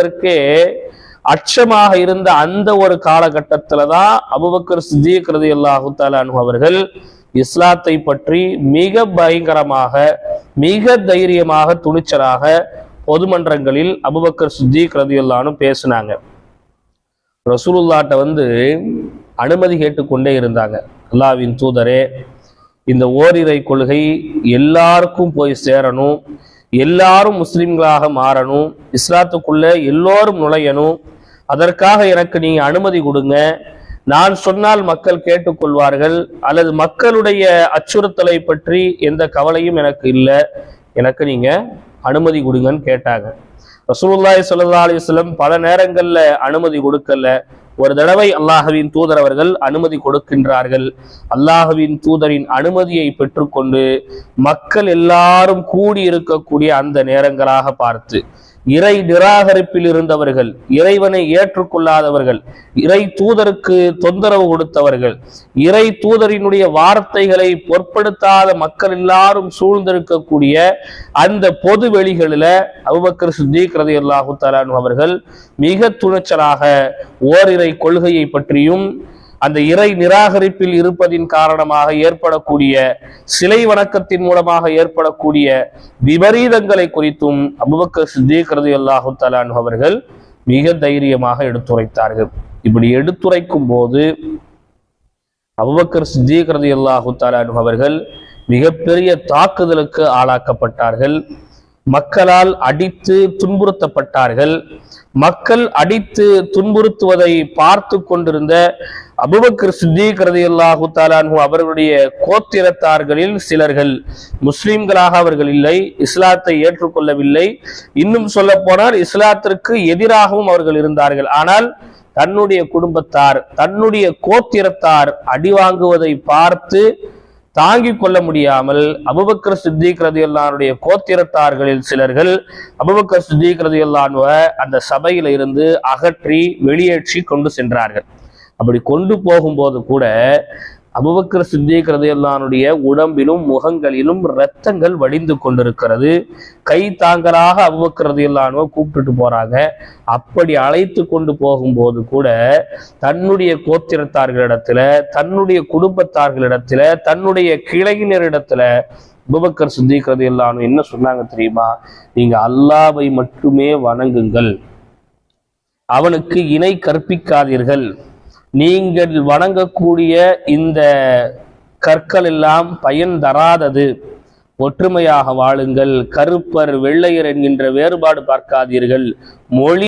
இதற்கே அச்சமாக இருந்த அந்த ஒரு காலகட்டத்துல தான் அபுபக்கர் சித்திக் ரதி அல்லாஹு அன்ஹு அவர்கள் இஸ்லாத்தை பற்றி மிக பயங்கரமாக மிக தைரியமாக துணிச்சலாக பொதுமன்றங்களில் அபுபக்கர் சித்திக் ரதி ரலியல்லாஹு பேசினாங்க. ரசூலுல்லாட்ட வந்து அனுமதி கேட்டுக்கொண்டே இருந்தாங்க. அல்லாவின் தூதரே இந்த ஓரிரை கொள்கை எல்லாருக்கும் போய் சேரணும். எல்லாரும் முஸ்லிம்களாக மாறணும் இஸ்லாத்துக்குள்ள எல்லோரும் நுழையணும். அதற்காக எனக்கு நீங்க அனுமதி கொடுங்க. நான் சொன்னால் மக்கள் கேட்டுக்கொள்வார்கள். அல்லது மக்களுடைய அச்சுறுத்தலை பற்றி எந்த கவலையும் எனக்கு இல்லை. எனக்கு நீங்க அனுமதி கொடுங்கன்னு கேட்டாங்க. ரசூல்லாய் சொல்லா அலிஸ்லம் பல நேரங்கள்ல அனுமதி கொடுக்கல. ஒரு தடவை அல்லாஹுவின் தூதர் அவர்கள் அனுமதி கொடுக்கின்றார்கள். அல்லாஹுவின் தூதரின் அனுமதியை பெற்றுக்கொண்டு மக்கள் எல்லாரும் கூடி இருக்கக்கூடிய அந்த நேரங்களாக பார்த்து இறை நிராகரிப்பில் இருந்தவர்கள் இறைவனை ஏற்றுக்கொள்ளாதவர்கள் இறை தூதருக்கு தொந்தரவு கொடுத்தவர்கள் இறை தூதரினுடைய வார்த்தைகளை பொருட்படுத்தாத மக்கள் எல்லாரும் சூழ்ந்திருக்கக்கூடிய அந்த பொது வெளிகளில அபுபக்கர் சித்திக் ரலியல்லாஹு தஆலா அவர்கள் மிக துணிச்சலாக ஓரிரை கொள்கையை பற்றியும் அந்த இறை நிராகரிப்பில் இருப்பதின் காரணமாக ஏற்படக்கூடிய சிலை வணக்கத்தின் மூலமாக ஏற்படக்கூடிய விபரீதங்களை குறித்தும் அபுபக்கர் சித்திக் அல்லாஹு தலான் அவர்கள் மிக தைரியமாக எடுத்துரைத்தார்கள். இப்படி எடுத்துரைக்கும் போது அபுபக்கர் சித்திக் அல்லாஹு தலான் அவர்கள் மிகப்பெரிய தாக்குதலுக்கு ஆளாக்கப்பட்டார்கள். மக்களால் அடித்து துன்புறுத்தப்பட்டார்கள். மக்கள் அடித்து துன்புறுத்துவதை பார்த்து கொண்டிருந்த அபுபக்கர் சித்திக் ரலியல்லாஹு தஆலா அவர்களுடைய கோத்திரத்தார்களில் சிலர்கள் முஸ்லிம்களாக அவர்கள் இல்லை இஸ்லாத்தை ஏற்றுக்கொள்ளவில்லை. இன்னும் சொல்ல போனால் இஸ்லாத்திற்கு எதிராகவும் அவர்கள் இருந்தார்கள். ஆனால் தன்னுடைய குடும்பத்தார் தன்னுடைய கோத்திரத்தார் அடி வாங்குவதை பார்த்து தாங்கிக் கொள்ள முடியாமல் அபுபக்கர் சித்திக் ரதியல்லானுடைய கோத்திரத்தார்களில் சிலர்கள் அபுபக்கர் சித்திக் ரதியல்லானுவ அந்த சபையில இருந்து அகற்றி வெளியேற்றி கொண்டு சென்றார்கள். அப்படி கொண்டு போகும்போது கூட அபுபக்கர் சித்திக் ரதையல்லானுடைய உடம்பிலும் முகங்களிலும் இரத்தங்கள் வடிந்து கொண்டிருக்கிறது. கை தாங்கலாக அபுபக்கர் ரதையல்லானுவ கூப்பிட்டுட்டு போறாங்க. அப்படி அழைத்து கொண்டு போகும்போது கூட தன்னுடைய கோத்திரத்தார்களிடத்துல தன்னுடைய குடும்பத்தார்களிடத்துல தன்னுடைய கிளையினரிடத்துல அபுபக்கர் சித்திக் ரதையல்லானு என்ன சொன்னாங்க தெரியுமா? நீங்க அல்லாவை மட்டுமே வணங்குங்கள். அவனுக்கு இணை கற்பிக்காதீர்கள். நீங்கள் வணங்கக்கூடிய இந்த கற்கள் எல்லாம் பயன் தராதது. ஒற்றுமையாக வாழுங்கள். கருப்பர் வெள்ளையர் என்கின்ற வேறுபாடு பார்க்காதீர்கள். மொழி